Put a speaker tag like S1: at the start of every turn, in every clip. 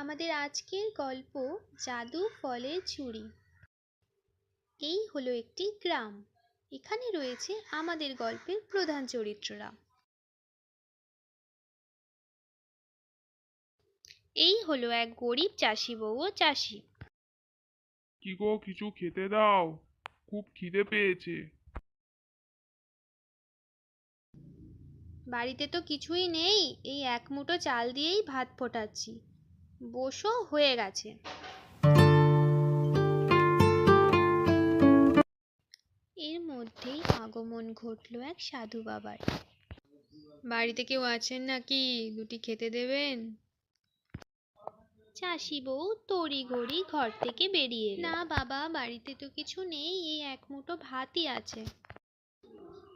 S1: আমাদের আজকের গল্প জাদু ফলের ঝুড়ি এই হলো একটি গ্রাম। এখানে রয়েছে আমাদের গল্পের প্রধান চরিত্ররা। এই হলো এক গরিব চাষি বউ ও চাষি।
S2: কি গো কিছু খেতে দাও? খুব খিদে পেয়েছে।
S1: বাড়িতে তো কিছুই নেই। এই এক মুঠো চাল দিয়েই ভাত ফোটাচ্ছি। বসো, হয়ে গেছে। এর মধ্যেই আগমন ঘটলো এক সাধু বাবার। বাড়িতে কেউ আছেন নাকি? দুটি খেতে দেবেন? চাষি বউ তড়ি ঘড়ি ঘর থেকে বেরিয়ে না বাবা, বাড়িতে তো কিছু নেই, এই এক মুঠো ভাতই আছে।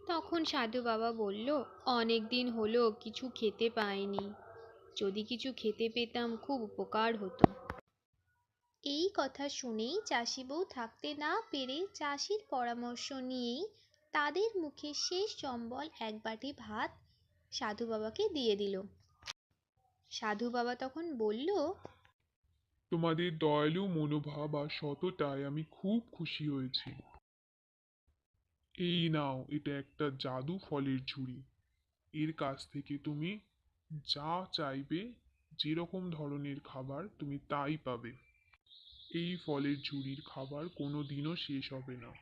S1: তখন সাধু বাবা বলল, অনেক দিন হলো, কিছু খেতে পাইনি। যদি কিছু খেতে পেতাম, খুব উপকার হতো। এই কথা শুনেই চাষি বউ থাকতে না পেরে চাষির পরামর্শ নিয়েই তাদের মুখে শেষ সম্বল এক বাটি ভাত সাধু বাবাকে দিয়ে দিল। সাধু বাবা তখন বলল,
S2: তোমাদের দয়ালু মনোভাব আর সততায় আমি খুব খুশি হয়েছি। এই নাও, এটা একটা জাদু ফলের ঝুড়ি। এর কাছ থেকে তুমি যা চাইবে যেরকম ধরনের খাবার তুমি তাই পাবে। এই ফলের ঝুড়ির খাবার কোনো দিনও শেষ হবে না।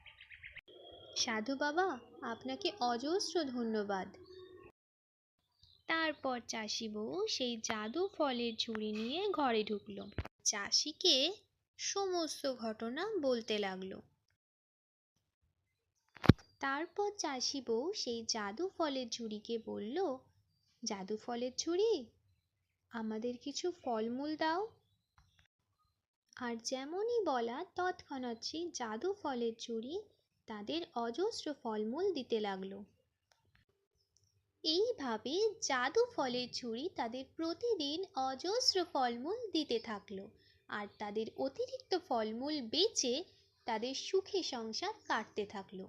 S1: সাধু বাবা, আপনাকে অজস্র ধন্যবাদ। তারপর চাষি বউ সেই জাদু ফলের ঝুড়ি নিয়ে ঘরে ঢুকলো। চাষিকে সমস্ত ঘটনা বলতে লাগল। তারপর চাষি বউ সেই জাদু ফলের ঝুড়িকে বলল জাদু ফলের ঝুড়ি? আমাদের কিছু ফলমূল দাও। আর যেমনই বলা তৎক্ষণাৎ সেই জাদু ফলের ঝুড়ি তাদের অজস্র ফলমূল দিতে লাগল। এইভাবে জাদু ফলের ঝুড়ি তাদের প্রতিদিন অজস্র ফলমূল দিতে থাকল আর তাদের অতিরিক্ত ফলমূল বেচে তাদের সুখে সংসার কাটতে থাকল।